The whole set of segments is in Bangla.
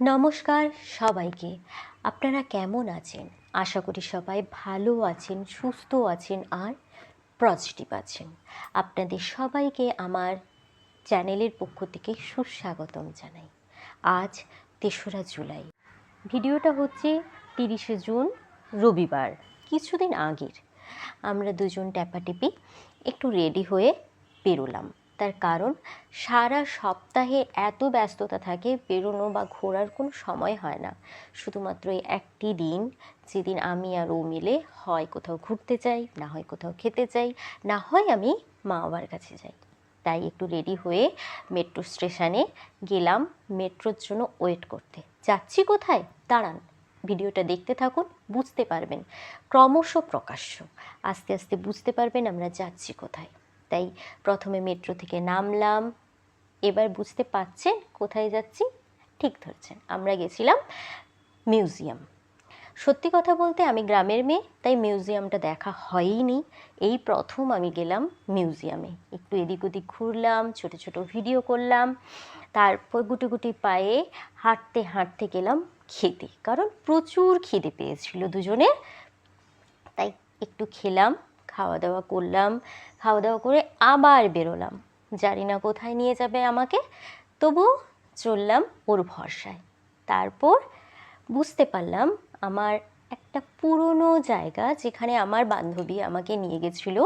নমস্কার সবাইকে। আপনারা কেমন আছেন? আশা করি সবাই ভালো আছেন, সুস্থ আছেন আর পজিটিভ আছেন। আপনাদের সবাইকে আমার চ্যানেলের পক্ষ থেকে সুস্বাগতম জানাই। আজ তেসরা জুলাই। ভিডিওটা হচ্ছে তিরিশে জুন, রবিবার, কিছুদিন আগের। আমরা দুজন ট্যাপাটিপি একটু রেডি হয়ে বেরোলাম। তার কারণ, সারা সপ্তাহে এত ব্যস্ততা থাকে, বেরোনো বা ঘোরার কোনো সময় হয় না। শুধুমাত্র এই একটি দিন, যেদিন আমি আর ও মিলে হয় কোথাও ঘুরতে যাই, না হয় কোথাও খেতে যাই, না হয় আমি মা বাবার কাছে যাই। তাই একটু রেডি হয়ে মেট্রো স্টেশনে গেলাম, মেট্রোর জন্য ওয়েট করতে। যাচ্ছি কোথায়? দাঁড়ান, ভিডিওটা দেখতে থাকুন, বুঝতে পারবেন। ক্রমশ প্রকাশ্য। আস্তে আস্তে বুঝতে পারবেন আমরা যাচ্ছি কোথায়। তাই প্রথমে মেট্রো থেকে নামলাম। এবার বুঝতে পাচ্ছেন কোথায় যাচ্ছি? ঠিক ধরছেন, আমরা গেছিলাম মিউজিয়াম সত্যি কথা বলতে আমি গ্রামের মেয়ে, তাই মিউজিয়ামটা দেখা হয়ইনি। এই প্রথম আমি গেলাম মিউজিয়ামে একটু এদিক ওদিক ঘুরলাম, ছোট ছোট ভিডিও করলাম, তারপর গুটি গুটি পায়ে হাঁটতে হাঁটতে গেলাম খেতে। কারণ প্রচুর খিদে পেয়েছিল দুজনের, তাই একটু খেলাম। খাওয়া দাওয়া করলাম খাওয়া দাওয়া করে আবার বেরোলাম। জানি না কোথায় নিয়ে যাবে আমাকে, তবু চললাম ওর ভরসায়। তারপর বুঝতে পারলাম আমার একটা পুরনো জায়গা যেখানে আমার বান্ধবী আমাকে নিয়ে গেছিল,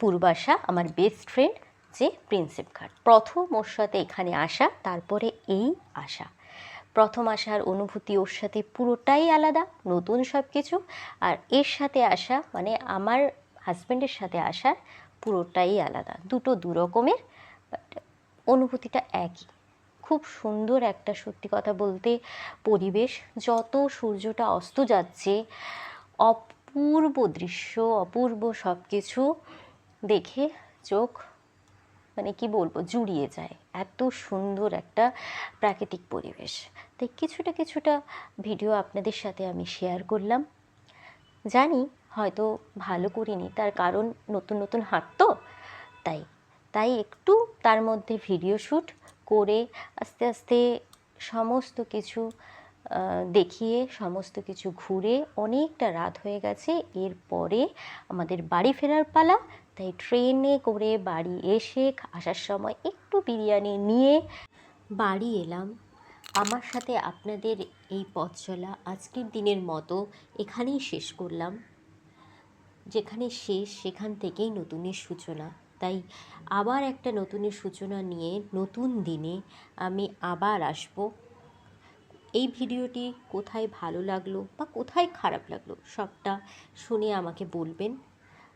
পূর্বাশা, আমার বেস্ট ফ্রেন্ড যে প্রিন্সেপ ঘাট প্রথম ওর সাথে এখানে আসা, তারপরে এই আসা। প্রথম আসার অনুভূতি ওর সাথে পুরোটাই আলাদা, নতুন সব কিছু আর এর সাথে আসা মানে আমার হাজব্যান্ডের সাথে আসার পুরোটাই আলাদা, দুটো দু রকমের বাট অনুভূতিটা একই। খুব সুন্দর একটা সত্যি কথা বলতে পরিবেশ, যত সূর্যটা অস্ত যাচ্ছে, অপূর্ব দৃশ্য, অপূর্ব সব কিছু দেখে চোখ মানে কি বলব, জুড়িয়ে যায়। এত সুন্দর একটা প্রাকৃতিক পরিবেশ। তাই কিছুটা কিছুটা ভিডিও আপনাদের সাথে আমি শেয়ার করলাম। জানি হয়তো ভালো করিনি, তার কারণ নতুন নতুন হাট তো তাই তাই একটু তার মধ্যে ভিডিও শ্যুট করে আস্তে আস্তে সমস্ত কিছু দেখিয়ে, সমস্ত কিছু ঘুরে অনেকটা রাত হয়ে গেছে। এরপরে আমাদের বাড়ি ফেরার পালা তাই ট্রেনে করে বাড়ি এসে আসার সময় একটু বিরিয়ানি নিয়ে বাড়ি এলাম। আমার সাথে আপনাদের এই পথ চলা আজকের দিনের মতো এখানেই শেষ করলাম। যেখানে শেষ, সেখান থেকেই নতুনের সূচনা। তাই আবার একটা নতুনের সূচনা নিয়ে নতুন দিনে আমি আবার আসব। এই ভিডিওটি কোথায় ভালো লাগল বা কোথায় খারাপ লাগল সবটা শুনে আমাকে বলবেন।